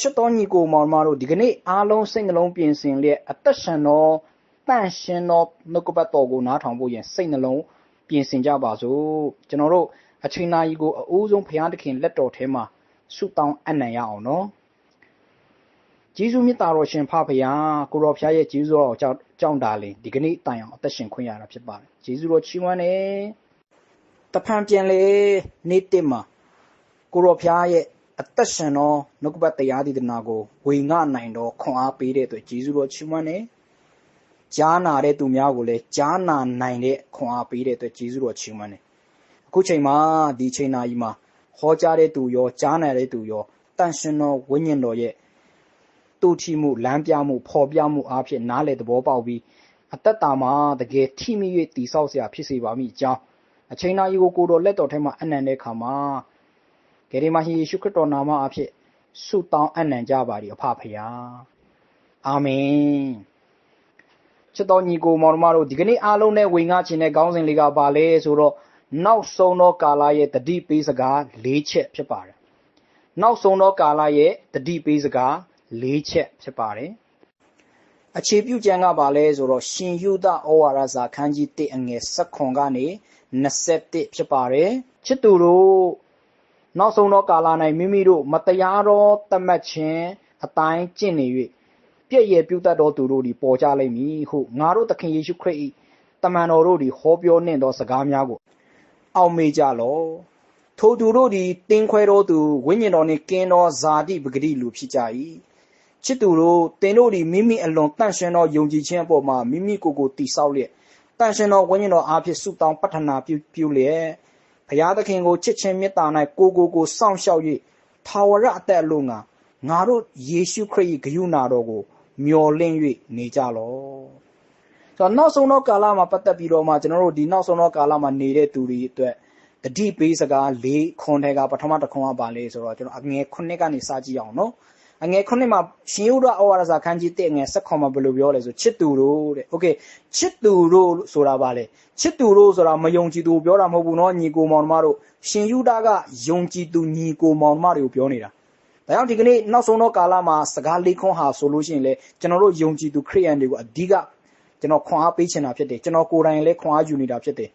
ချစ်တော်ညီကိုမောင်မတို့ဒီကနေ့အားလုံးစိတ်နှလုံးပြင်ဆင်လျက်အသက်ရှင်သောတန့်ရှင်သောနှုတ်ကပတ်တော်ကိုနားထောင်ဖို့ရင်စိတ်နှလုံးပြင်ဆင်ကြပါစို့ကျွန်တော်တို့အချိန်နာရီကိုအအိုးဆုံးဘုရားသခင်လက်တော်ထဲမှာဆုတောင်းအနံ့ရအောင်နော်ဂျေဇုမြတ်တော်ရှင်ဖဖရာကိုရောဖျားရဲ့ဂျေဇုတော်ကြောင့်ကြောင့်တာလေဒီကနေ့တိုင်အောင်အသက်ရှင်ခွင့်ရတာဖြစ်ပါတယ်ဂျေဇုတော်ချီးမွမ်းတယ်တဖန်ပြန်လေနေ့တစ်မှာကိုရောဖျားရဲ့ အသက်ရှင်သောနှုတ်ကပတ်တရားဒေသနာကိုဝေငှနိုင်သောခွန်အားပေးတဲ့အတွက်ဂျေဇုတော်ချီးမွမ်းတယ်ကြားနာတဲ့သူများကိုလည်းကြားနာနိုင်တဲ့ခွန်အားပေးတဲ့အတွက်ဂျေဇုတော်ချီးမွမ်းတယ်အခုချိန်မှာဒီချိန်နာကြီးမှာဟောကြားတဲ့သူရောကြားနာတဲ့သူရောတန်ရှင်သောဝိညာဉ်တော်ရဲ့တူထီမှုလမ်းပြမှုဖော်ပြမှုအားဖြင့်နားလည်သဘောပေါက်ပြီးအသက်တာမှာတကယ်ထိမိ၍တိဆောက်เสียဖြစ်စေပါမိအကြောင်းအချိန်နာရီကိုကိုတော်လက်တော်ထဲမှာအနံတဲ့ခါမှာ ဂေရီမာဟီယေရှုခရစ်တော်နာမအဖြစ်ဆုတောင်းအနံကြပါသည်အဖဖရာအာမင်ချစ်တော်ညီကိုမောင်မတို့ဒီကနေ့အားလုံးနဲ့ဝင်ငါခြင်းတဲ့ခေါင်းစဉ်လေးကပါလဲဆိုတော့နောက်ဆုံးသောကာလရဲ့တတိပေးစကား၄ချက်ဖြစ်ပါတယ်နောက်ဆုံးသောကာလရဲ့တတိပေးစကား၄ချက်ဖြစ်ပါတယ်အခြေပြုကျမ်းကပါလဲဆိုတော့ရှင်ယုဒဩဝါဒစာခန်းကြီး1အငယ်7ခွန်ကနေ21ဖြစ်ပါတယ်ချစ်သူတို့ နောက်ဆုံးသောကာလ၌မိမိတို့မတရားသောတတ်မှတ်ခြင်းအတိုင်းကျင့်နေ၍ပြည့်ရပြုတတ်သောသူတို့သည်ပေါ်ကြလိမ့်မည်ဟုငါတို့သခင်ယေရှုခရစ်၏တမန်တော်တို့သည်ဟောပြောနှင့်သောစကားများကိုအောက်မေ့ကြလော့ထိုသူတို့သည်တင်းခွဲသောသူဝိညာဉ်တော်နှင့်ကင်းသောဇာတိပဂတိလူဖြစ်ကြ၏ချစ်သူတို့တင်တို့သည်မိမိအလွန်တန့်ရှင်းသောယုံကြည်ခြင်းအပေါ်မှာမိမိကိုယ်ကိုတည်ဆောက်လျက်တန့်ရှင်းသောဝိညာဉ်တော်အားဖြင့်ဆုတောင်းပတ္ထနာပြုပြုလျက်ဘု ရားသခင်ကိုချစ်ခြင်းမေတ္တာ၌ကိုကိုကိုစောင့်ရှောက်၍ထာဝရအသက်အလုံးငါငါတို့ယေရှုခရစ်၏ဂရုဏာတော်ကိုမျှော်လင့်၍နေကြလော့ဆိုတော့နောက်ဆုံးသောကာလမှာပတ်သက်ပြီးတော့မှကျွန်တော်တို့ဒီနောက်ဆုံးသောကာလမှာနေတဲ့သူတွေအတွက်တတိပေးစကား၄ခွန်ထဲကပထမတစ်ခွန်ကပါလေဆိုတော့ကျွန်တော်အငယ်9ကနေစကြည့်အောင်နော် အငယ်9မှာရှင်ယုဒဩဝါဒစာခန်းကြီး1အငယ်7မှာဘယ်လိုပြောလဲဆိုချစ်သူတို့တဲ့โอเคချစ်သူတို့ဆိုတာပါလေချစ်သူတို့ဆိုတာမယုံကြည်သူပြောတာမဟုတ်ဘူးเนาะညီကိုမောင်နှမတို့ရှင်ယုဒကယုံကြည်သူညီကိုမောင်နှမတွေကိုပြောနေတာဒါကြောင့်ဒီကနေ့နောက်ဆုံးသောကာလမှာစကားလေးခွန်းဟာဆိုလို့ရှိရင်လေကျွန်တော်တို့ယုံကြည်သူခရိယန်တွေကိုအဓိကကျွန်တော်ခွန်အားပေးချင်တာဖြစ်တယ်ကျွန်တော်ကိုယ်တိုင်လည်းခွန်အားယူနေတာဖြစ်တယ်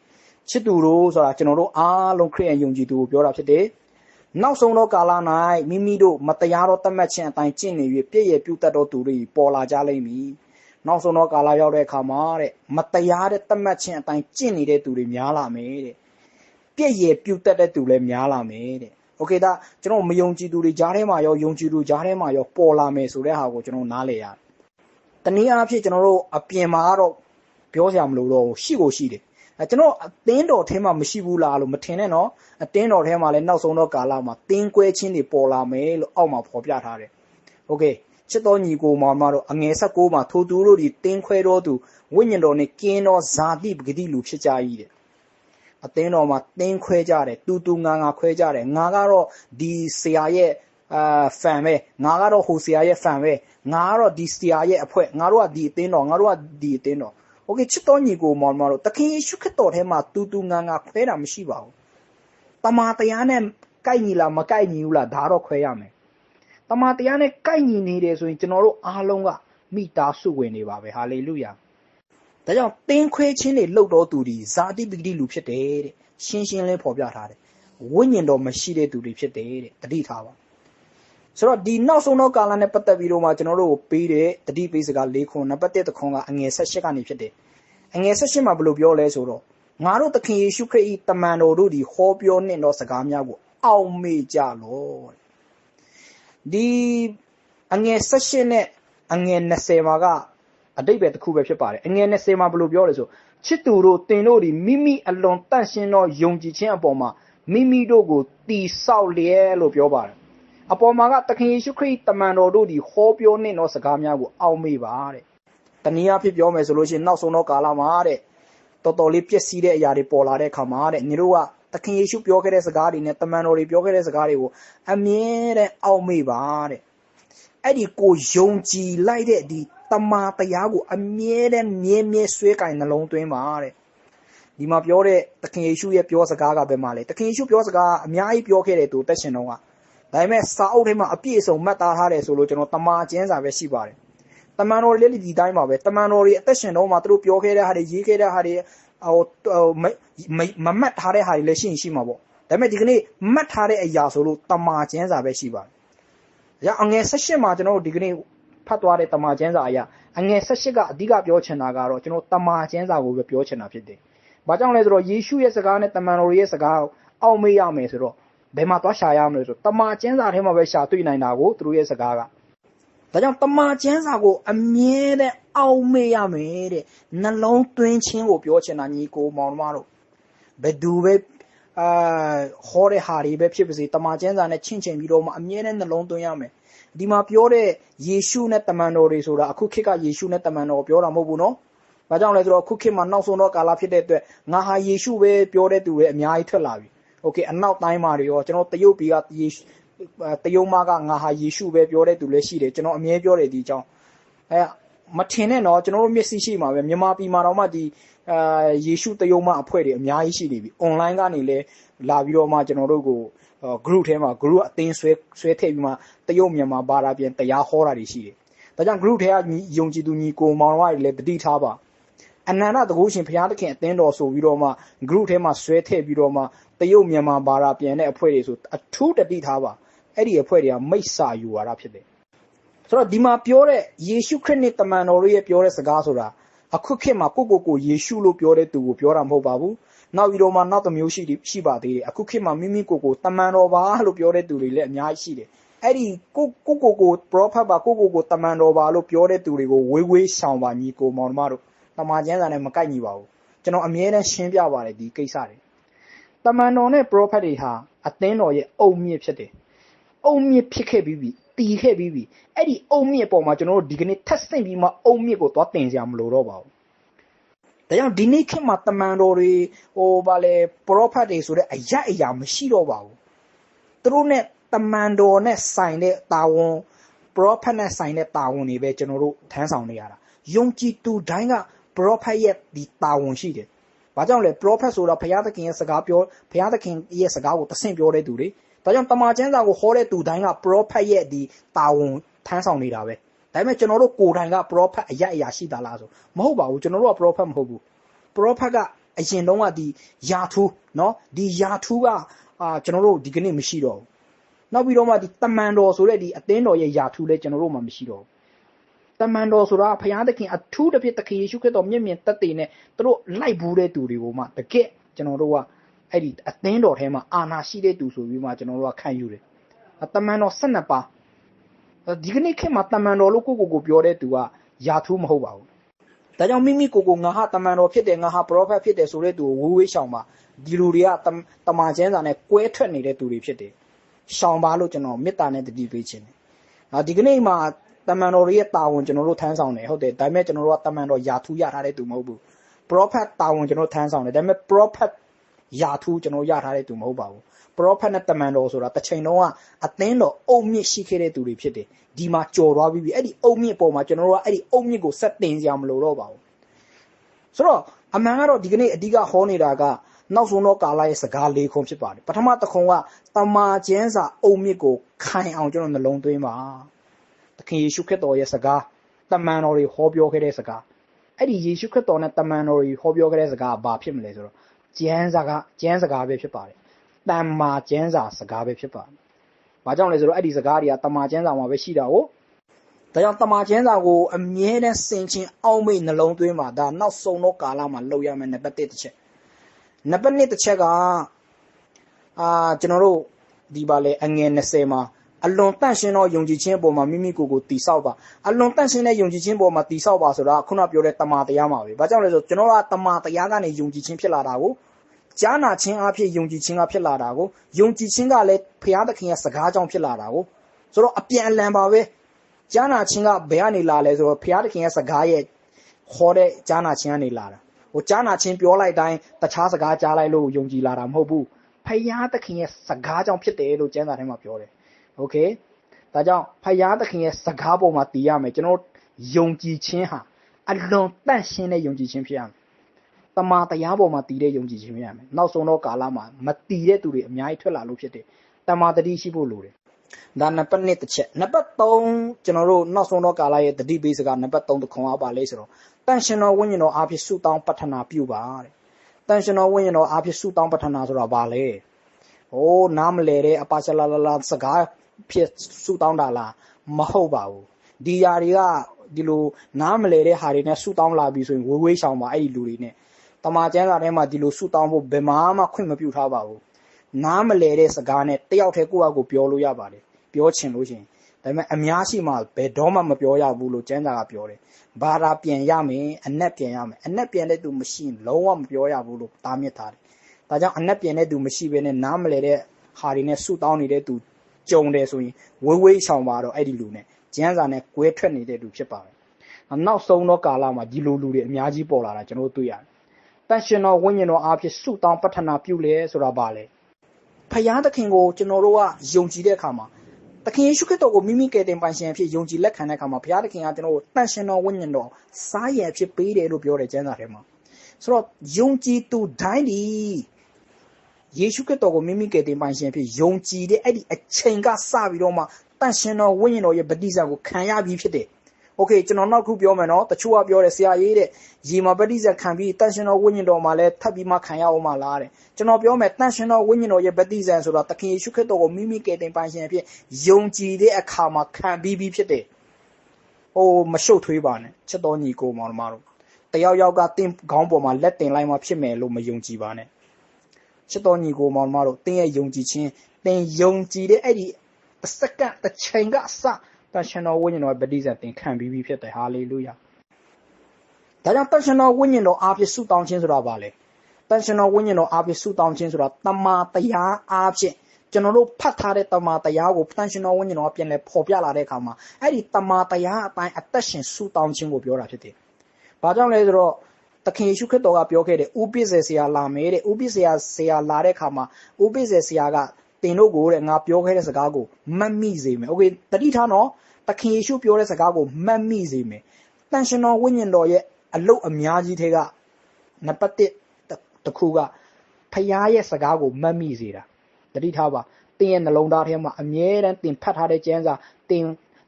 ချစ်သူတို့ဆိုတာကျွန်တော်တို့အားလုံးခရိယန်ယုံကြည်သူကိုပြောတာဖြစ်တယ် နောက်ဆုံးသောကာလ၌မိမိတို့မတရားသောတတ်မှတ်ခြင်းအတိုင်းကျင့်နေ၍ပြည့်ရပြုတတ်သောသူတွေပေါ်လာကြလိမ့်မည်နောက်ဆုံးသောကာလရောက်တဲ့အခါမှာတဲ့မတရားတဲ့တတ်မှတ်ခြင်းအတိုင်းကျင့်နေတဲ့သူတွေများလာမယ်တဲ့ပြည့်ရပြုတတ်တဲ့သူလည်းများလာမယ်တဲ့โอเคဒါကျွန်တော်မယုံကြည်သူတွေကြားထဲမှာရောယုံကြည်သူကြားထဲမှာရောပေါ်လာမယ်ဆိုတဲ့ဟာကိုကျွန်တော်နားလည်ရတယ်။တနည်းအားဖြင့်ကျွန်တော်တို့အပြင်မှာတော့ပြောစရာမလိုတော့ဘူးရှိကိုရှိတယ်။ အဲကျွန်တော်အသင်းတော်ထဲမှာမရှိဘူးလားလို့မထင်နဲ့နော်။အသင်းတော်ထဲမှာလည်းနောက်ဆုံးတော့ကာလမှာတင်းကွဲခြင်းတွေပေါ်လာမယ်လို့အောက်မှာဖော်ပြထားတယ်။โอเคချစ်တော်ညီကိုမောင်မတို့အငယ်၁၉မှာထိုသူတို့ဒီတင်းခွဲတော်သူဝိညာဉ်တော်နဲ့ကင်းသောဇာတိပဂတိလူဖြစ်ကြ၏တဲ့အသင်းတော်မှာတင်းခွဲကြတယ်တူတူငါငါခွဲကြတယ်ငါကတော့ဒီဆရာရဲ့အာဖန်ပဲငါကတော့ဟိုဆရာရဲ့ဖန်ပဲငါကတော့ဒီဆရာရဲ့အဖွဲငါတို့ကဒီအသင်းတော်ငါတို့ကဒီအသင်းတော် โอเคချစ်တော်ညီကိုမောင်မတို့တခင်ယေရှုခရစ်တော်ထဲမှာတူတူငါငါခွဲတာမရှိပါဘူးတမာတရားနဲ့ကိုက်ညီလားမကိုက်ညီဘူးလားဒါတော့ခွဲရမယ်တမာတရားနဲ့ကိုက်ညီနေတယ်ဆိုရင်ကျွန်တော်တို့အားလုံးကမိသားစုဝင်နေပါပဲဟာလေလုယာဒါကြောင့်တင်းခွဲခြင်းတွေလှုပ်တော်သူဒီဇာတိပဂတိလူဖြစ်တယ်တဲ့ရှင်းရှင်းလေးဖော်ပြထားတယ်ဝိညာဉ်တော်မရှိတဲ့သူတွေဖြစ်တယ်တဲ့တတိထားပါ ဆိုတော့ဒီနောက်ဆုံးသောကာလနဲ့ပတ်သက်ပြီးတော့မှကျွန်တော်တို့ပေးတဲ့တတိပေးစကား၄ခွန်းနံပါတ်၁တခွန်းကအငယ်၁၈ကနေဖြစ်တယ်အငယ်၁၈မှာဘယ်လိုပြောလဲဆိုတော့ငါတို့သခင်ယေရှုခရစ်၏တမန်တော်တို့ဒီဟောပြောနှင့်သောစကားများကိုအောက်မေ့ကြလော့ဒီအငယ်၁၈နဲ့အငယ်20မှာကအတိတ်ပဲတစ်ခုပဲဖြစ်ပါတယ်အငယ်20မှာဘယ်လိုပြောလဲဆိုချစ်သူတို့တင်တို့ဒီမိမိအလွန်တန့်ရှင်းသောယုံကြည်ခြင်းအပေါ်မှာမိမိတို့ကိုတီဆောက်လျက်လို့ပြောပါတယ် အပေါ်မှာကသခင်ယေရှုခရစ်တမန်တော်တို့ဒီဟောပြောနှင့်သောစကားများကိုအောက်မေ့ပါတဲ့တနည်းအားဖြင့်ပြောမယ်ဆိုလို့ရှိရင်နောက်ဆုံးသောကာလမှာတဲ့တော်တော်လေးပျက်စီးတဲ့အရာတွေပေါ်လာတဲ့အခါမှာတဲ့ညီတို့ကသခင်ယေရှုပြောခဲ့တဲ့စကားတွေနဲ့တမန်တော်တွေပြောခဲ့တဲ့စကားတွေကိုအမြဲတမ်းအောက်မေ့ပါတဲ့အဲ့ဒီကိုယုံကြည်လိုက်တဲ့ဒီတမာတရားကိုအမြဲတမ်းမြဲမြဲဆွဲကင်နှလုံးသွင်းပါတဲ့ဒီမှာပြောတဲ့သခင်ယေရှုရဲ့ပြောစကားကဘယ်မှာလဲသခင်ယေရှုပြောစကားအများကြီးပြောခဲ့တယ်သူတက်ရှင်တော့က ဒါပေမဲ့စာအုပ်ထဲမှာအပြည့်အစုံမှတ်သားထားတယ်ဆိုလို့ကျွန်တော်တမာကျင်းစာပဲရှိပါတယ်တမန်တော်တွေလည်းဒီတိုင်းပါပဲတမန်တော်တွေအသက်ရှင်တော့မှသူတို့ပြောခဲ့တဲ့ဟာတွေရေးခဲ့တဲ့ဟာတွေဟိုမမတ်ထားတဲ့ဟာတွေလည်းရှိရင်ရှိမှာပေါ့ဒါပေမဲ့ဒီကနေ့မှတ်ထားတဲ့အရာဆိုလို့တမာကျင်းစာပဲရှိပါတယ်။ဒါအငယ်၁၈မှာကျွန်တော်တို့ဒီကနေ့ဖတ်သွားတဲ့တမာကျင်းစာအရာအငယ်၁၈ကအဓိကပြောချင်တာကတော့ကျွန်တော်တမာကျင်းစာကိုပဲပြောချင်တာဖြစ်တယ်။ဘာကြောင့်လဲဆိုတော့ယေရှုရဲ့စကားနဲ့တမန်တော်ရဲ့စကားကိုအောက်မေ့ရမယ်ဆိုတော့ ဘယ်မှာသွားရှာရမလဲဆိုတမာကျင်းစာထဲမှာပဲရှာတွေ့နိုင်တာကိုသူတို့ရဲ့စကားကဒါကြောင့်တမာကျင်းစာကိုအမြဲတမ်းအောက်မေ့ရမယ်တဲ့နှလုံးသွင်းခြင်းကိုပြောချင်တာညီကိုမောင်တို့ဘယ်သူပဲအာဟောတဲ့ဟာတွေပဲဖြစ်ပါစေတမန်ကျမ်းစာနဲ့ချင့်ချိန်ပြီးတော့မှအမြဲတမ်းနှလုံးသွင်းရမယ်ဒီမှာပြောတဲ့ယေရှုနဲ့တမန်တော်တွေဆိုတာအခုခေတ်ကယေရှုနဲ့တမန်တော်ပြောတာမဟုတ်ဘူးနော်။ဘာကြောင့်လဲဆိုတော့အခုခေတ်မှာနောက်ဆုံးတော့ကာလဖြစ်တဲ့အတွက်ငါဟာယေရှုပဲပြောတဲ့သူတွေအများကြီးထွက်လာပြီ။ Okay အနောက်တိုင်းမှာတွေရောကျွန်တော်တရုတ်ပြည်ကယေရှုတရုတ်မကငါဟာယေရှုပဲပြောတဲ့သူလည်းရှိတယ်ကျွန်တော်အမြဲပြောတယ်ဒီအကြောင်းအဲမထင်နဲ့နော်ကျွန်တော်တို့မျက်စိရှိမှာပဲမြန်မာပြည်မှာတော့မှဒီအာယေရှုတယုံမအဖွဲ့တွေအများကြီးရှိနေပြီ online ကနေလည်းလာပြီးတော့မှကျွန်တော်တို့ကို group ထဲမှာ group အတင်းဆွဲဆွဲထည့်ပြီးမှတရုတ်မြန်မာဘာသာပြန်တရားဟောတာတွေရှိတယ်။ဒါကြောင့် group ထဲကယုံကြည်သူညီကိုမောင်တော်တွေလည်းတတိထားပါအနန္တတကုရှင်ဘုရားသခင်အသင်းတော်ဆိုပြီးတော့မှ group ထဲမှာဆွဲထည့်ပြီးတော့မှ တရုတ်မြန်မာဘာသာပြန်တဲ့အဖွဲ့တွေဆိုအထူးတတိထားပါအဲ့ဒီအဖွဲ့တွေကမိစ္ဆာယူဝါဒဖြစ်တယ်။ဆိုတော့ဒီမှာပြောတဲ့ယေရှုခရစ်နဲ့တမန်တော်ရဲ့ပြောတဲ့စကားဆိုတာအခုခေတ်မှာကိုကိုကိုယေရှုလို့ပြောတဲ့သူကိုပြောတာမဟုတ်ပါဘူးနောက်ပြီးတော့မှနောက်တစ်မျိုးရှိရှိပါသေးတယ်အခုခေတ်မှာမိမိကိုကိုတမန်တော်ပါလို့ပြောတဲ့သူတွေလည်းအများကြီးရှိတယ်အဲ့ဒီကိုကိုကိုကို prophet ပါကိုကိုကိုတမန်တော်ပါလို့ပြောတဲ့သူတွေကိုဝေးဝေးရှောင်ပါညီကိုမောင်မတို့တမန်ကျမ်းစာနဲ့မကိုက်ညီပါဘူးကျွန်တော်အမြဲတမ်းရှင်းပြပါတယ်ဒီကိစ္စတွေတ မန်တော်နဲ့ prophet တွေဟာအသင်းတော်ရဲ့အုံမြင့်ဖြစ်တယ်အုံမြင့်ဖြစ်ခဲ့ပြီးပြီတီခဲ့ပြီးပြီအဲ့ဒီအုံမြင့်ပေါ်မှာကျွန်တော်တို့ဒီကနေ့ထပ်ဆင့်ပြီးမှအုံမြင့်ကိုသွားတင်ကြမလို့တော့ပါဘူးဒါကြောင့်ဒီနေ့ခေတ်မှာတမန်တော်တွေဟိုဗာလေပရောဖက်တွေဆိုတဲ့အရအရာမရှိတော့ပါဘူးသူတို့နဲ့တမန်တော်နဲ့ဆိုင်တဲ့တာဝန်ပရောဖက်နဲ့ဆိုင်တဲ့တာဝန်တွေပဲကျွန်တော်တို့ထမ်းဆောင်နေရတာယုံကြည်သူတိုင်းကပရောဖက်ရဲ့ဒီတာဝန်ရှိတယ် ဘာကြောင့်လဲပရောဖက်ဆိုတာဘုရားသခင်ရဲ့စကားပြောဘုရားသခင်ရဲ့စကားကိုတဆင့်ပြောတဲ့သူတွေဒါကြောင့်တမန်ကျမ်းစာကိုဟောတဲ့သူတိုင်းကပရောဖက်ရဲ့ဒီတာဝန်ထမ်းဆောင်နေတာပဲဒါပေမဲ့ကျွန်တော်တို့ကိုယ်တိုင်က prophet အရအရာရှိတာလားဆိုမဟုတ်ပါဘူးကျွန်တော်တို့က prophet မဟုတ်ဘူး prophet ကအရင်တုန်းကဒီယာထူးเนาะဒီယာထူးကအာကျွန်တော်တို့ဒီကနေ့မရှိတော့ဘူးနောက်ပြီးတော့မှဒီတမန်တော်ဆိုတဲ့ဒီအသင်းတော်ရဲ့ယာထူးလည်းကျွန်တော်တို့မှမရှိတော့ဘူး တမန်တော်ဆိုတာဘုရားသခင်အထူးတစ်ဖြစ်သခင်ယေရှုခရစ်တော်မြင့်မြတ်တက်တည်နဲ့သူတို့လိုက်ဘူးတဲ့သူတွေကိုမှတကယ်ကျွန်တော်တို့ကအဲ့ဒီအသင်းတော်ထဲမှာအာနာရှိတဲ့သူဆိုပြီးမှကျွန်တော်တို့ကခံယူတယ်တမန်တော်12ပါးဒီကနေ့ခေတ်မှာတမန်တော်လို့ကိုကိုကိုပြောတဲ့သူကယာထူးမဟုတ်ပါဘူးဒါကြောင့်မိမိကိုကိုငါဟာတမန်တော်ဖြစ်တယ်ငါဟာပရောဖက်ဖြစ်တယ်ဆိုတဲ့သူကိုဝေးဝေးရှောင်ပါဒီလူတွေကတမန်ကျမ်းစာနဲ့ကွဲထွက်နေတဲ့သူတွေဖြစ်တယ်ရှောင်ပါလို့ကျွန်တော်မေတ္တာနဲ့တတိပေးခြင်းတယ်အာဒီကနေ့မှာ တမန်တော်ရဲ့တာဝန်ကျွန်တော်တို့ထမ်းဆောင်တယ်ဟုတ်တယ်ဒါပေမဲ့ကျွန်တော်တို့ကတမန်တော်ယာထူးရထားတဲ့သူမဟုတ်ဘူးပရောဖက်တာဝန်ကျွန်တော်ထမ်းဆောင်တယ်ဒါပေမဲ့ပရောဖက်ယာထူးကျွန်တော်ရထားတဲ့သူမဟုတ်ပါဘူးပရောဖက်နဲ့တမန်တော်ဆိုတာတစ်ချိန်လုံးကအသင်းတော်အုံမြင့်ရှိခဲ့တဲ့သူတွေဖြစ်တယ်ဒီမှာကြော်သွားပြီးပြီအဲ့ဒီအုံမြင့်ပေါ်မှာကျွန်တော်တို့ကအဲ့ဒီအုံမြင့်ကိုဆက်တင်ကြမလို့တော့ပါဘူးဆိုတော့အမှန်ကတော့ဒီကနေ့အဓိကဟောနေတာကနောက်ဆုံးတော့ကာလရဲ့စကားလေးခုဖြစ်ပါတယ်ပထမတစ်ခုကတမာကျမ်းစာအုံမြင့်ကိုခိုင်အောင်ကျွန်တော်နှလုံးသွင်းပါ သခင်ယေရှုခရစ်တော်ရဲ့စကားတမန်တော်တွေဟောပြောခဲ့တဲ့စကားအဲ့ဒီယေရှုခရစ်တော်နဲ့တမန်တော်တွေဟောပြောခဲ့တဲ့စကားကဘာဖြစ်မလဲဆိုတော့ကျမ်းစာကကျမ်းစကားပဲဖြစ်ပါတယ်တမ္မာကျမ်းစာစကားပဲဖြစ်ပါတယ်။ဘာကြောင့်လဲဆိုတော့အဲ့ဒီစကားတွေကတမ္မာကျမ်းစာမှာပဲရှိတာကိုဒါကြောင့်တမန်ကျမ်းစာကိုအမြဲတမ်းစင်ချင်းအောက်မေ့နှလုံးသွင်းပါဒါနောက်ဆုံးသောကာလမှာလုပ်ရမယ်နံပါတ်1တစ်ချက်နံပါတ်2တစ်ချက်ကအာကျွန်တော်တို့ဒီပါလေအငယ်20မှာ အလွန်တန့်ရှင်းသောယုံကြည်ခြင်းအပေါ်မှာမိမိကိုယ်ကိုတည်ဆောက်ပါအလွန်တန့်ရှင်းတဲ့ယုံကြည်ခြင်းအပေါ်မှာတည်ဆောက်ပါဆိုတာခုနပြောတဲ့တမန်တရားမှာပဲဘာကြောင့်လဲဆိုတော့ကျွန်တော်ကတမန်တရားကနေယုံကြည်ခြင်းဖြစ်လာတာကိုကြားနာခြင်းအဖြစ်ယုံကြည်ခြင်းကဖြစ်လာတာကိုယုံကြည်ခြင်းကလည်းဖရာသခင်ရဲ့စကားကြောင့်ဖြစ်လာတာကိုဆိုတော့အပြန်အလှန်ပါပဲကြားနာခြင်းကဘယ်ကနေလာလဲဆိုတော့ဖရာသခင်ရဲ့စကားရဲ့ခေါ်တဲ့ကြားနာခြင်းကနေလာတာဟိုကြားနာခြင်းပြောလိုက်တိုင်းတခြားစကားကြားလိုက်လို့ယုံကြည်လာတာမဟုတ်ဘူးဖရာသခင်ရဲ့စကားကြောင့်ဖြစ်တယ်လို့ကျမ်းစာထဲမှာပြောတယ် โอเคဒါကြောင့်ဖရာသခင်ရဲ့စကားပေါ်မှာတည်ရမယ်ကျွန်တော်ယုံကြည်ခြင်းဟာအလွန်တန့်ရှင်းတဲ့ယုံကြည်ခြင်းဖြစ်ရမယ်တမာတရားပေါ်မှာတည်တဲ့ယုံကြည်ခြင်းရမယ်နောက်ဆုံးတော့ကာလမှာမတည်တဲ့သူတွေအများကြီးထွက်လာလို့ဖြစ်တယ်တမာတတိရှိဖို့လိုတယ် ဒါနံပါတ်1တစ်ချက်နံပါတ်3ကျွန်တော်တို့နောက်ဆုံးတော့ကာလရဲ့တတိပိစကနံပါတ်3တခွန်အားပါလေဆိုတော့တန်ရှင်တော်ဝိညာဉ်တော်အားဖြင့်ဆုတောင်းပတ္ထနာပြုပါတဲ့တန်ရှင်တော်ဝိညာဉ်တော်အားဖြင့်ဆုတောင်းပတ္ထနာဆိုတာဘာလဲဟိုးနားမလဲတဲ့အပါချလာလာလာစကား ဖြစ်ဆုတောင်းတာလားမဟုတ်ပါဘူးဒီຢာတွေကဒီလိုနားမလဲတဲ့ဟာတွေနဲ့ဆုတောင်းလာပြီဆိုရင်ဝေးဝေးရှောင်ပါအဲ့ဒီလူတွေနဲ့တမန်ကျမ်းစာထဲမှာဒီလိုဆုတောင်းဖို့ဘယ်မှမှခွင့်မပြုထားပါဘူးနားမလဲတဲ့စကားနဲ့တယောက်တည်းကိုယ့်အကိုပြောလို့ရပါတယ်ပြောချင်လို့ရှိရင်ဒါပေမဲ့အများရှိမှဘယ်တော့မှမပြောရဘူးလို့ကျမ်းစာကပြောတယ်ဘာသာပြန်ရမယ်အနက်ပြန်ရမယ်အနက်ပြန်တဲ့သူမရှိရင်လုံးဝမပြောရဘူးလို့တားမြစ်ထားတယ်ဒါကြောင့်အနက်ပြန်တဲ့သူမရှိဘဲနဲ့နားမလဲတဲ့ဟာတွေနဲ့ဆုတောင်းနေတဲ့သူ ကြုံတယ်ဆိုရင်ဝေးဝေးရှောင်ပါတော့အဲ့ဒီလူနဲ့ကျမ်းစာနဲ့ကွဲထွက်နေတဲ့လူဖြစ်ပါတယ်နောက်ဆုံးတော့ကာလမှာဒီလိုလူတွေအများကြီးပေါ်လာတာကျွန်တော်တို့တွေ့ရတယ်တန်ရှင်တော်ဝိညာဉ်တော်အားဖြင့်ဆုတောင်းပတ္ထနာပြုလဲဆိုတာပါလေဖယားသခင်ကိုကျွန်တော်တို့ကယုံကြည်တဲ့အခါမှာသခင်ယေရှုခရစ်တော်ကိုမိမိကယ်တင်ပိုင်ရှင်အဖြစ်ယုံကြည်လက်ခံတဲ့အခါမှာဘုရားသခင်ကကျွန်တော်တို့တန်ရှင်တော်ဝိညာဉ်တော်စားရအဖြစ်ပေးတယ်လို့ပြောတယ်ကျမ်းစာထဲမှာဆိုတော့ယုံကြည်သူတိုင်းဒီ ယေရှုခရစ်တော်ကိုမိမိကယ်တင်ပိုင်ရှင်ဖြစ်ယုံကြည်တဲ့အဲ့ဒီအချိန်ကစပြီးတော့မှတန်ရှင်တော်ဝိညာဉ်တော်ရဲ့ဗတိဇာကိုခံရပြီးဖြစ်တယ်။ Okay ကျွန်တော်နောက်ခုပြောမယ်နော်။တချို့ကပြောတယ်ဆရာကြီးတဲ့ရေမှာဗတိဇာခံပြီးတန်ရှင်တော်ဝိညာဉ်တော်မှာလည်းထပ်ပြီးမှခံရအောင်မလားတဲ့။ကျွန်တော်ပြောမယ်တန်ရှင်တော်ဝိညာဉ်တော်ရဲ့ဗတိဇာဆိုတာသခင်ယေရှုခရစ်တော်ကိုမိမိကယ်တင်ပိုင်ရှင်ဖြစ်ယုံကြည်တဲ့အခါမှာခံပြီးပြီးဖြစ်တယ်။ဟိုမရှုပ်ထွေးပါနဲ့။ချက်တော်ညီကိုမောင်တို့တယောက်ယောက်ကတင်းခေါင်းပေါ်မှာလက်တင်လိုက်မှဖြစ်မယ်လို့မယုံကြည်ပါနဲ့။ ချက်တော်ညီကိုမောင်မတို့တင်းရဲ့ယုံကြည်ခြင်းတင်းယုံကြည်တဲ့အဲ့ဒီတစ်စက္ကန့်တစ်ချိန်ကအစတန်ရှင်တော်ဝိညာဉ်တော်ဗတ္တိဇံသင်ခံပြီးပြီဖြစ်တယ်ဟာလေလုယာဒါကြောင့်တန်ရှင်တော်ဝိညာဉ်တော်အားဖြင့်ဆုတောင်းခြင်းဆိုတာဘာလဲတန်ရှင်တော်ဝိညာဉ်တော်အားဖြင့်ဆုတောင်းခြင်းဆိုတာတမာတရားအားဖြင့်ကျွန်တော်တို့ဖတ်ထားတဲ့တမာတရားကိုတန်ရှင်တော်ဝိညာဉ်တော်ပြန်လဲပေါ်ပြလာတဲ့အခါမှာအဲ့ဒီတမာတရားအတိုင်းအသက်ရှင်ဆုတောင်းခြင်းကိုပြောတာဖြစ်တယ်။ဘာကြောင့်လဲဆိုတော့သ ခင်ယေရှုခရစ်တော်ကပြောခဲ့တယ်ဥပိ္ပဇေဆရာလာမယ်တဲ့ဥပိ္ပဇေဆရာလာတဲ့အခါမှာဥပိ္ပဇေဆရာကတင်တို့ကိုတဲ့ငါပြောခဲ့တဲ့စကားကိုမှတ်မိစေမယ်။ Okay တတိထားနော်သခင်ယေရှုပြောတဲ့စကားကိုမှတ်မိစေမယ်။တန်ရှင်တော်ဝိညာဉ်တော်ရဲ့အလုတ်အများကြီးထဲကနံပါတ်1တစ်ခုကဖခင်ရဲ့စကားကိုမှတ်မိစေတာ။တတိထားပါ။တင်ရဲ့နှလုံးသားထဲမှာအမြဲတမ်းတင်ဖတ်ထားတဲ့ကျမ်းစာတင်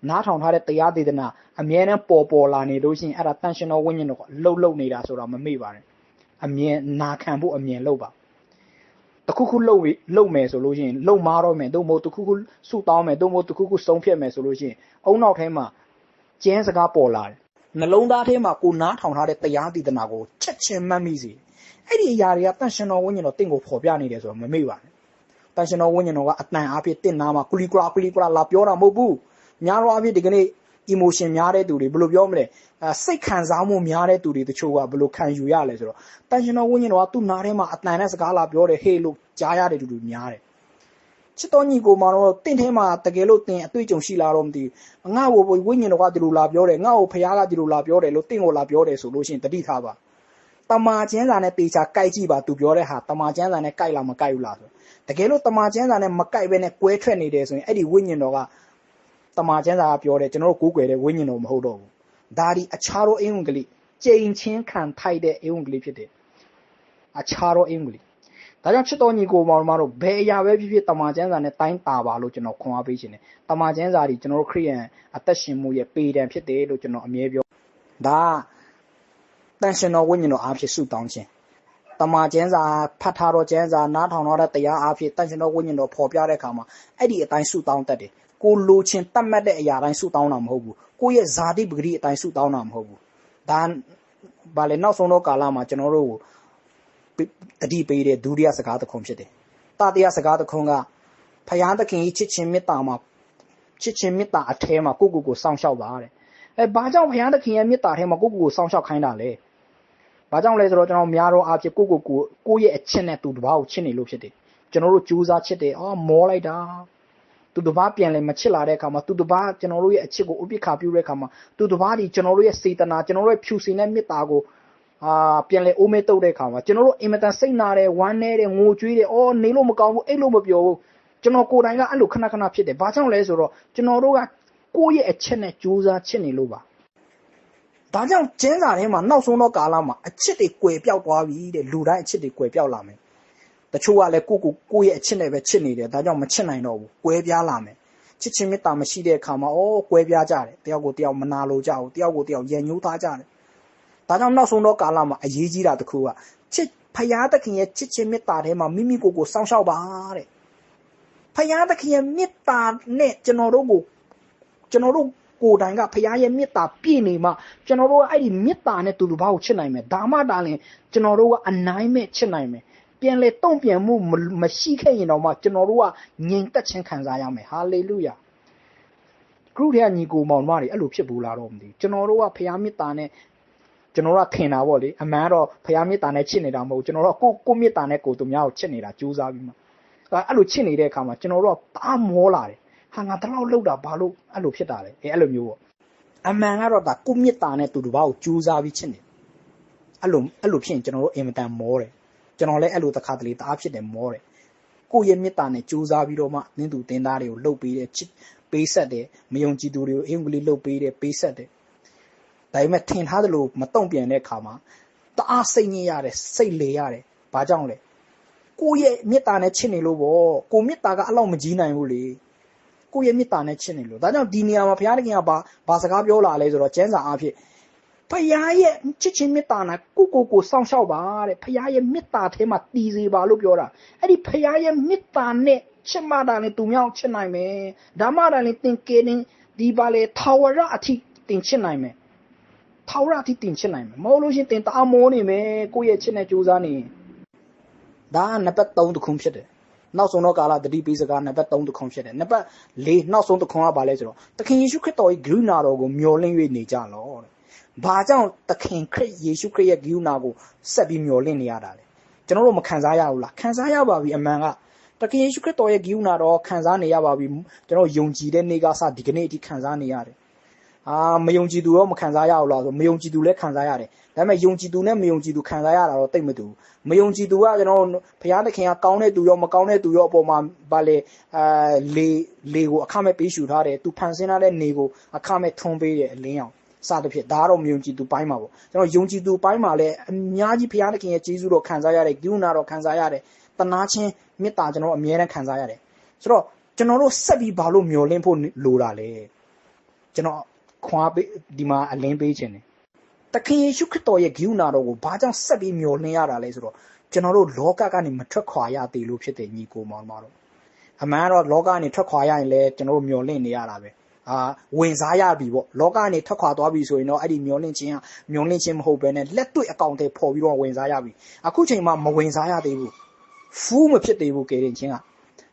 နားထောင်ထားတဲ့တရားဒေသနာ အမြဲတမ်းပေါ်ပေါ်လာနေလို့ရှိရင်အဲ့ဒါတန်ရှင်တော်ဝိညာဉ်တော်ကလှုပ်လှုပ်နေတာဆိုတာမမေ့ပါနဲ့။အမြင်နာခံဖို့အမြင်လှုပ်ပါ။တခုခုလှုပ်လှုပ်မယ်ဆိုလို့ရှိရင်လှုပ်မားတော့မယ်သို့မဟုတ်တခုခုဆူတောင်းမယ်သို့မဟုတ်တခုခုဆုံးဖြတ်မယ်ဆိုလို့ရှိရင်အုံနောက်ထဲမှာကျင်းစကားပေါ်လာတယ်နှလုံးသားထဲမှာကိုနားထောင်ထားတဲ့တရားတည်တနာကိုချက်ချင်းမှတ်မိစေအဲ့ဒီအရာတွေကတန်ရှင်တော်ဝိညာဉ်တော်တင့်ကိုဖော်ပြနေတယ်ဆိုတော့မမေ့ပါနဲ့တန်ရှင်တော်ဝိညာဉ်တော်ကအတန်အားဖြင့်တင့်နာမှာကုလီကလာကုလီကလာလာပြောတာမဟုတ်ဘူးများတော့အားဖြင့်ဒီကနေ့ emotion များတဲ့သူတွေဘယ်လိုပြောမလဲအဲစိတ်ခံစားမှုများတဲ့သူတွေတချို့ကဘယ်လိုခံယူရလဲဆိုတော့တန်ရှင်တော်ဝိညာဉ်တော်ကသူ့နားထဲမှာအတန်နဲ့စကားလာပြောတယ်ဟေးလို့ကြားရတဲ့လူတွေများတယ်ချစ်တော်ညီကိုမတော့တင့်ထဲမှာတကယ်လို့တင်အတွေ့အကြုံရှိလာတော့မသိဘူးငါ့ကိုဝိညာဉ်တော်ကဒီလိုလာပြောတယ်ငါ့ကိုဖခင်ကဒီလိုလာပြောတယ်လို့တင့်ကိုလာပြောတယ်ဆိုလို့ရှိရင်တတိထားပါတမာကျန်းစာနဲ့တေချာကြိုက်ကြည့်ပါသူပြောတဲ့ဟာတမာကျန်းစာနဲ့ကြိုက်လားမကြိုက်ဘူးလားဆိုတကယ်လို့တမာကျန်းစာနဲ့မကြိုက်ဘဲနဲ့ကွဲထွက်နေတယ်ဆိုရင်အဲ့ဒီဝိညာဉ်တော်က တမာကျမ်းစာကပြောတယ်ကျွန်တော်တို့ကိုးကွယ်တဲ့ဝိညာဉ်တော်မဟုတ်တော့ဘူးဒါဒီအခြားသောအင်္ဂလိပ်ကြိမ်ချင်းခံထိုက်တဲ့အင်္ဂလိပ်ဖြစ်တယ်အခြားသောအင်္ဂလိပ်ဒါကြောင့်ချစ်တော်ညီကိုမောင်မတို့ဘယ်အရာပဲဖြစ်ဖြစ်တမာကျမ်းစာနဲ့တိုင်းတာပါလို့ကျွန်တော်ခွန်အားပေးခြင်းတယ်တမာကျမ်းစာဒီကျွန်တော်တို့ခရိယန်အသက်ရှင်မှုရဲ့ပေတံဖြစ်တယ်လို့ကျွန်တော်အမြဲပြောဒါတန်ရှင်တော်ဝိညာဉ်တော်အားဖြင့်ဆုတောင်းခြင်းတမာကျမ်းစာဖတ်ထားတော့ကျမ်းစာနားထောင်တော့တဲ့တရားအားဖြင့်တန်ရှင်တော်ဝိညာဉ်တော်ပေါ်ပြတဲ့အခါမှာအဲ့ဒီအတိုင်းဆုတောင်းတတ်တယ် ကိုလိုချင်တတ်မှတ်တဲ့အရာတိုင်းဆုတောင်းတာမဟုတ်ဘူးကိုရဲ့ဇာတိပဂတိအတိုင်းဆုတောင်းတာမဟုတ်ဘူးဒါဗာလေနောက်ဆုံးတော့ကာလမှာကျွန်တော်တို့တတိပေးတဲ့ဒုတိယစကားတစ်ခုဖြစ်တယ်တတိယစကားတစ်ခုကဖယားသခင်ကြီးချစ်ချင်းမေတ္တာမှာချစ်ချင်းမေတ္တာအထဲမှာကိုကိုကိုစောင့်ရှောက်ပါတဲ့အဲဘာကြောင့်ဖယားသခင်ရဲ့မေတ္တာထဲမှာကိုကိုကိုစောင့်ရှောက်ခိုင်းတာလဲဘာကြောင့်လဲဆိုတော့ကျွန်တော်များတော့အဖြစ်ကိုကိုကိုကိုရဲ့အချစ်နဲ့သူတစ်ပါးကိုချစ်နေလို့ဖြစ်တယ်ကျွန်တော်တို့ကြိုးစားချစ်တယ်အော်မောလိုက်တာ သူတစ်ပါးပြန်လဲမချစ်လာတဲ့အခါမှာသူတစ်ပါးကျွန်တော်တို့ရဲ့အချစ်ကိုဥပိ္ပခာပြုတဲ့အခါမှာသူတစ်ပါးဒီကျွန်တော်တို့ရဲ့စေတနာကျွန်တော်တို့ရဲ့ဖြူစင်တဲ့မေတ္တာကိုအာပြန်လဲအိုးမဲတုတ်တဲ့အခါမှာကျွန်တော်တို့အင်မတန်စိတ်နာတယ်ဝမ်းနေတယ်ငိုကြွေးတယ်အော်နေလို့မကောင်းဘူးအိတ်လို့မပြောဘူးကျွန်တော်ကိုယ်တိုင်ကအဲ့လိုခဏခဏဖြစ်တယ်ဘာကြောင့်လဲဆိုတော့ကျွန်တော်တို့ကကိုယ့်ရဲ့အချက်နဲ့ကြိုးစားချစ်နေလို့ပါဒါကြောင့်ကျင်းစာထဲမှာနောက်ဆုံးတော့ကာလမှာအချစ်တွေကွယ်ပြောက်သွားပြီတဲ့လူတိုင်းအချစ်တွေကွယ်ပြောက်လာမယ် တချို့ကလည်းကိုကိုကိုရဲ့အချစ်နဲ့ပဲချစ်နေတယ်ဒါကြောင့်မချစ်နိုင်တော့ဘူးကွဲပြားလာမယ်ချစ်ချင်းမေတ္တာမရှိတဲ့အခါမှာဩကွဲပြားကြတယ်တယောက်ကိုတယောက်မနာလိုကြဘူးတယောက်ကိုတယောက်ရန်ညှိုးသားကြတယ်ဒါကြောင့်နောက်ဆုံးတော့ကာလမှာအရေးကြီးတာတစ်ခုကချစ်ဖယားသခင်ရဲ့ချစ်ချင်းမေတ္တာထဲမှာမိမိကိုယ်ကိုစောင့်ရှောက်ပါတဲ့ဖယားသခင်ရဲ့မေတ္တာနဲ့ကျွန်တော်တို့ကိုကျွန်တော်တို့ကိုယ်တိုင်ကဖခင်ရဲ့မေတ္တာပြည့်နေမှကျွန်တော်တို့ကအဲ့ဒီမေတ္တာနဲ့တူတူဘာကိုချစ်နိုင်မယ်ဒါမှဒါလင်ကျွန်တော်တို့ကအနိုင်မဲ့ချစ်နိုင်မယ် ပြန်လေတုံ့ပြန်မှုမရှိခဲ့ရင်တော့မှကျွန်တော်တို့ကငြိမ်သက်ခြင်းခံစားရမယ်ဟာလေလုယာကရုထဲကညီကိုမောင်မတွေအဲ့လိုဖြစ်ဘူးလားတော့မသိကျွန်တော်တို့ကဖခင်မေတ္တာနဲ့ကျွန်တော်တို့ကထင်တာပေါ့လေအမှန်တော့ဖခင်မေတ္တာနဲ့ချစ်နေတာမဟုတ်ကျွန်တော်တို့ကကိုကိုမေတ္တာနဲ့ကိုသူများကိုချစ်နေတာကြိုးစားပြီးမှအဲ့လိုချစ်နေတဲ့အခါမှာကျွန်တော်တို့ကတားမောလာတယ်ဟာငါတလောက်လောက်တာဘာလို့အဲ့လိုဖြစ်တာလဲအဲအဲ့လိုမျိုးပေါ့အမှန်ကတော့ဒါကိုမြစ်တာနဲ့တူတူဘာကိုကြိုးစားပြီးချစ်နေအဲ့လိုအဲ့လိုဖြစ်ရင်ကျွန်တော်တို့အင်မတန်မောတယ် ကျွန်တော်လည်းအဲ့လိုတစ်ခါတလေတအားဖြစ်တယ်မောတယ်ကိုယ့်ရဲ့မြစ်တာနဲ့ကြိုးစားပြီးတော့မှနင်းသူတင်သားတွေကိုလှုပ်ပေးတယ်ချစ်ပေးဆက်တယ်မယုံကြည်သူတွေကိုအင်္ဂလိပ်လှုပ်ပေးတယ်ပေးဆက်တယ်ဒါပေမဲ့ထင်ထားသလိုမတုံ့ပြန်တဲ့အခါမှာတအားစိတ်ညစ်ရတယ်စိတ်လေရတယ်ဘာကြောင့်လဲကိုယ့်ရဲ့မေတ္တာနဲ့ချစ်နေလို့ပေါ့ကိုမေတ္တာကအဲ့လောက်မကြီးနိုင်ဘူးလေကိုယ့်ရဲ့မေတ္တာနဲ့ချစ်နေလို့ဒါကြောင့်ဒီနေရာမှာဘုရားသခင်ကဘာဘာစကားပြောလာလဲဆိုတော့ကျမ်းစာအဖြစ် ဖခင်ရဲ့ချစ်ချင်းမေတ္တာနာကိုကိုကိုစောင့်ရှောက်ပါတဲ့ဖခင်ရဲ့မေတ္တာထဲမှာတည်စေပါလို့ပြောတာအဲ့ဒီဖခင်ရဲ့မေတ္တာနဲ့ချစ်မှတာလည်းသူများချစ်နိုင်မယ်ဒါမှတာလည်းသင်ကေနေဒီပါလေထာဝရအထိတင်ချစ်နိုင်မယ်ထာဝရအထိတင်ချစ်နိုင်မယ်မဟုတ်လို့ရှိရင်တင်တအားမောနေမယ်ကိုယ့်ရဲ့ချစ်နဲ့ကြိုးစားနေဒါကနံပါတ်3တစ်ခုဖြစ်တယ်နောက်ဆုံးတော့ကာလတတိပိစကားနံပါတ်3တခွန်ဖြစ်တယ်နံပါတ်4နောက်ဆုံးတခွန်ကဘာလဲဆိုတော့သခင်ယေရှုခရစ်တော်ရဲ့ဂရုဏာတော်ကိုမျှော်လင့်၍နေကြလောတဲ့ ဘာကြောင့်သခင်ခရစ်ယေရှုခရစ်ရဲ့ဂရုဏာကိုဆက်ပြီးမျှော်လင့်နေရတာလဲကျွန်တော်တို့မခံစားရဘူးလားခံစားရပါပြီအမှန်ကသခင်ယေရှုခရစ်တော်ရဲ့ဂရုဏာတော်ခံစားနေရပါပြီကျွန်တော်ယုံကြည်တဲ့နေ့ကစဒီကနေ့အထိခံစားနေရတယ်အာမယုံကြည်သူတော့မခံစားရဘူးလားဆိုမယုံကြည်သူလည်းခံစားရတယ်ဒါပေမဲ့ယုံကြည်သူနဲ့မယုံကြည်သူခံစားရတာတော့တိတ်မတူဘူးမယုံကြည်သူကကျွန်တော်ဘုရားသခင်ကကောင်းတဲ့သူရောမကောင်းတဲ့သူရောအပေါ်မှာဗာလေအာလေလေကိုအခမဲ့ပေးရှူထားတယ်သူဖန်ဆင်းထားတဲ့နေကိုအခမဲ့ထွန်းပေးတယ်အလင်းအောင် စသဖြင့်ဒါကတော့မယုံကြည်သူပိုင်းမှာပေါ့ကျွန်တော်ယုံကြည်သူပိုင်းမှာလည်းအများကြီးဘုရားသခင်ရဲ့ကျေးဇူးတော်ခံစားရတယ်ဂိူနာတော်ခံစားရတယ်တနာချင်းမေတ္တာကျွန်တော်အမြဲတမ်းခံစားရတယ်ဆိုတော့ကျွန်တော်တို့ဆက်ပြီးဘာလို့မျောလင့်ဖို့လိုတာလဲကျွန်တော်ခွာပေးဒီမှာအလင်းပေးခြင်းတယ်တခင်ယေရှုခရစ်တော်ရဲ့ဂိူနာတော်ကိုဘာကြောင့်ဆက်ပြီးမျှော်လင့်ရတာလဲဆိုတော့ကျွန်တော်တို့လောကကနေမထွက်ခွာရသေးလို့ဖြစ်တယ်ညီကိုမောင်မတော်အမှန်တော့လောကကနေထွက်ခွာရရင်လည်းကျွန်တော်တို့မျှော်လင့်နေရတာပဲ အာဝင်စားရပြီပေါ့လောကကနေထွက်ခွာသွားပြီဆိုရင်တော့အဲ့ဒီမျောလင့်ခြင်းကမျောလင့်ခြင်းမဟုတ်ဘဲနဲ့လက်တွေ့အကောင့်တွေပေါ်ပြီးတော့ဝင်စားရပြီအခုချိန်မှာမဝင်စားရသေးဘူးဖူးမဖြစ်သေးဘူးကယ်တင်ခြင်းက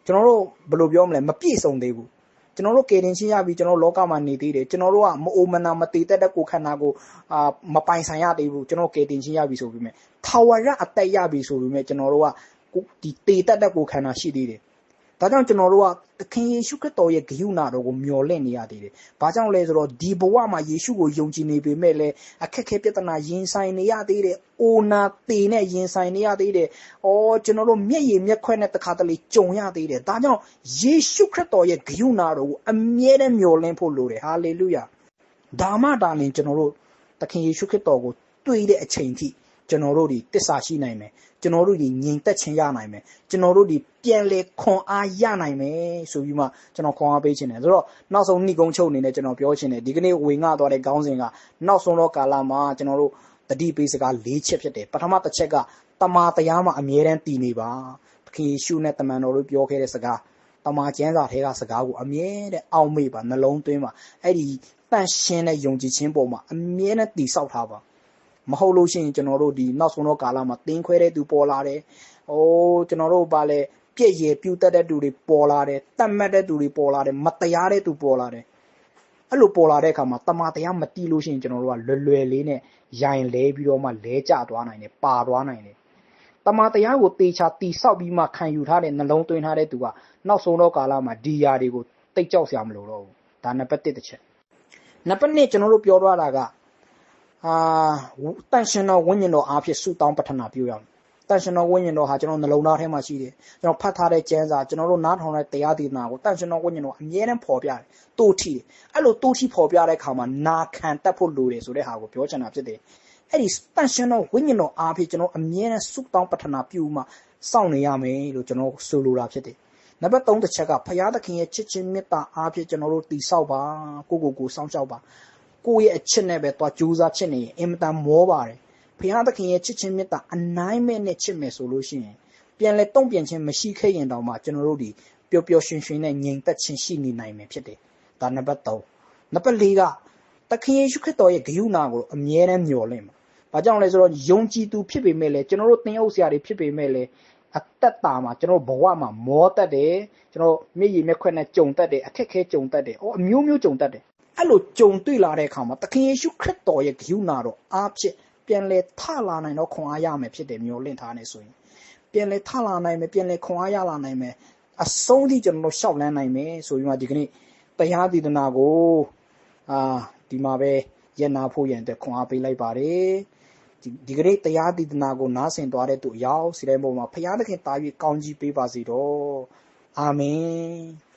ကျွန်တော်တို့ဘယ်လိုပြောမလဲမပြည့်စုံသေးဘူးကျွန်တော်တို့ကယ်တင်ချင်းရပြီးကျွန်တော်လောကမှာနေသေးတယ်ကျွန်တော်တို့ကမအိုမနာမတည်တတ်တဲ့ကိုခန္ဓာကိုအာမပိုင်ဆိုင်ရသေးဘူးကျွန်တော်ကယ်တင်ချင်းရပြီဆိုပြီးမြဲထာဝရအသက်ရပြီဆိုပြီးမြဲကျွန်တော်တို့ကဒီတည်တတ်တဲ့ကိုခန္ဓာရှိသေးတယ် ဒါကြောင့်ကျွန်တော်တို့ကသခင်ယေရှုခရစ်တော်ရဲ့ဂရုဏာတော်ကိုမျှော်လင့်နေရသေးတယ်။ဘာကြောင့်လဲဆိုတော့ဒီဘဝမှာယေရှုကိုယုံကြည်နေပေမဲ့လည်းအခက်အခဲပြဿနာရင်ဆိုင်နေရသေးတယ်။အိုနာတေနဲ့ရင်ဆိုင်နေရသေးတယ်။အော်ကျွန်တော်တို့မျက်ရည်မျက်ခွက်နဲ့တခါတလေကြုံရသေးတယ်။ဒါကြောင့်ယေရှုခရစ်တော်ရဲ့ဂရုဏာတော်ကိုအမြဲတမ်းမျှော်လင့်ဖို့လိုတယ်။ဟာလေလုယာ။ဒါမှဒါလင်ကျွန်တော်တို့သခင်ယေရှုခရစ်တော်ကိုတွေ့တဲ့အချိန်ထိ ကျွန်တော်တို့ဒီတစ္ဆာရှိနိုင်မယ်ကျွန်တော်တို့ဒီငြိမ်သက်ခြင်းရနိုင်မယ်ကျွန်တော်တို့ဒီပြန်လေခွန်အားရနိုင်မယ်ဆိုပြီးမှကျွန်တော်ခွန်အားပေးခြင်းတယ်ဆိုတော့နောက်ဆုံးနှိကုံချုပ်အနေနဲ့ကျွန်တော်ပြောခြင်းတယ်ဒီကနေ့ဝေငှသွားတဲ့ခေါင်းစဉ်ကနောက်ဆုံးတော့ကာလမှာကျွန်တော်တို့တတိပေးစကား၄ချက်ဖြစ်တယ်ပထမတစ်ချက်ကတမာတရားမှာအမြဲတမ်းတည်နေပါသခင်ယေရှုနဲ့တမန်တော်တို့ပြောခဲ့တဲ့စကားတမာကျမ်းစာထဲကစကားကိုအမြဲတမ်းအောက်မေ့ပါနှလုံးသွင်းပါအဲ့ဒီတန့်ရှင်းတဲ့ယုံကြည်ခြင်းပေါ်မှာအမြဲတမ်းတည်ဆောက်ထားပါ မဟုတ်လို့ရှိရင်ကျွန်တော်တို့ဒီနောက်ဆုံးတော့ကာလမှာတင်းခွဲတဲ့သူပေါ်လာတယ်။အိုးကျွန်တော်တို့ဗာလဲပြည့်ရည်ပြူတတ်တဲ့သူတွေပေါ်လာတယ်။တတ်မှတ်တဲ့သူတွေပေါ်လာတယ်။မတရားတဲ့သူပေါ်လာတယ်။အဲ့လိုပေါ်လာတဲ့အခါမှာတမန်တရားမတီးလို့ရှိရင်ကျွန်တော်တို့ကလွယ်လွယ်လေးနဲ့ရိုင်လဲပြီးတော့မှလဲကျသွားနိုင်တယ်ပါသွားနိုင်တယ်။တမန်တရားကိုတေချာတီဆောက်ပြီးမှခံယူထားတဲ့နှလုံးသွင်းထားတဲ့သူကနောက်ဆုံးတော့ကာလမှာဒီယာတွေကိုတိတ်ကြောက်စရာမလိုတော့ဘူး။ဒါနံပါတ်1တစ်ချက်။နံပါတ်2ကျွန်တော်တို့ပြောထားတာက အာတန်ရှင်တော်ဝိညာဉ်တော်အားဖြင့်ဆုတောင်းပတ္ထနာပြုရအောင်တန်ရှင်တော်ဝိညာဉ်တော်ဟာကျွန်တော်နှလုံးသားထဲမှာရှိတယ်ကျွန်တော်ဖတ်ထားတဲ့ကျမ်းစာကျွန်တော်တို့နားထောင်တဲ့တရားဒေသနာကိုတန်ရှင်တော်ဝိညာဉ်တော်အမြဲတမ်းဖော်ပြတယ်တိုးထီတယ်အဲ့လိုတိုးထီဖော်ပြတဲ့အခါမှာနာခံတတ်ဖို့လိုတယ်ဆိုတဲ့ဟာကိုပြောချင်တာဖြစ်တယ်အဲ့ဒီတန်ရှင်တော်ဝိညာဉ်တော်အားဖြင့်ကျွန်တော်အမြဲတမ်းဆုတောင်းပတ္ထနာပြုမှစောင့်နေရမယ်လို့ကျွန်တော်ဆိုလိုတာဖြစ်တယ်နံပါတ်3တစ်ချက်ကဖရာသခင်ရဲ့ချစ်ချင်းမေတ္တာအားဖြင့်ကျွန်တော်တို့တည်ဆောက်ပါကိုကိုကိုစောင့်ရှောက်ပါ ကိုယ့်ရဲ့အချစ်နဲ့ပဲသွားကြိုးစားချစ်နေရင်အင်မတန်မောပါတယ်ဖရာသခင်ရဲ့ချစ်ချင်းမေတ္တာအနိုင်မဲ့နဲ့ချစ်မယ်ဆိုလို့ရှိရင်ပြန်လဲတုံ့ပြန်ခြင်းမရှိခဲ့ရင်တောင်မှကျွန်တော်တို့ဒီပျော်ပျော်ရွှင်ရွှင်နဲ့ငြိမ်သက်ခြင်းရှိနေနိုင်မယ်ဖြစ်တယ်ဒါနံပါတ်3နံပါတ်4ကသခင်ယေရှုခရစ်တော်ရဲ့ဂရုဏာကိုအမြဲတမ်းမျှော်လင့်ပါဘာကြောင့်လဲဆိုတော့ယုံကြည်သူဖြစ်ပေမဲ့လည်းကျွန်တော်တို့သင်အုပ်ဆရာတွေဖြစ်ပေမဲ့လည်းအသက်တာမှာကျွန်တော်ဘဝမှာမောတတ်တယ်ကျွန်တော်မျက်ရည်မျက်ခွက်နဲ့ကြုံတတ်တယ်အခက်ခဲကြုံတတ်တယ်အော်အမျိုးမျိုးကြုံတတ်တယ် အဲ့လိုကြုံတွေ့လာတဲ့အခါမှာသခင်ယေရှုခရစ်တော်ရဲ့ဂရုဏာတော်အားဖြင့်ပြန်လဲထလာနိုင်တော့ခွန်အားရမယ်ဖြစ်တယ်မျိုးလင့်ထားနေဆိုရင်ပြန်လဲထလာနိုင်မယ်ပြန်လဲခွန်အားရလာနိုင်မယ်အဆုံးထိကျွန်တော်တို့ရှောက်လန်းနိုင်မယ်ဆိုပြီးမှဒီကနေ့တရားဒေသနာကိုအာဒီမှာပဲရနာဖို့ရန်အတွက်ခွန်အားပေးလိုက်ပါတယ်ဒီဒီကနေ့တရားဒေသနာကိုနားဆင်သွားတဲ့သူအရောက်စီတိုင်းပေါ်မှာဖခင်သခင်တာ၍ကောင်းကြီးပေးပါစေတော့အာမင်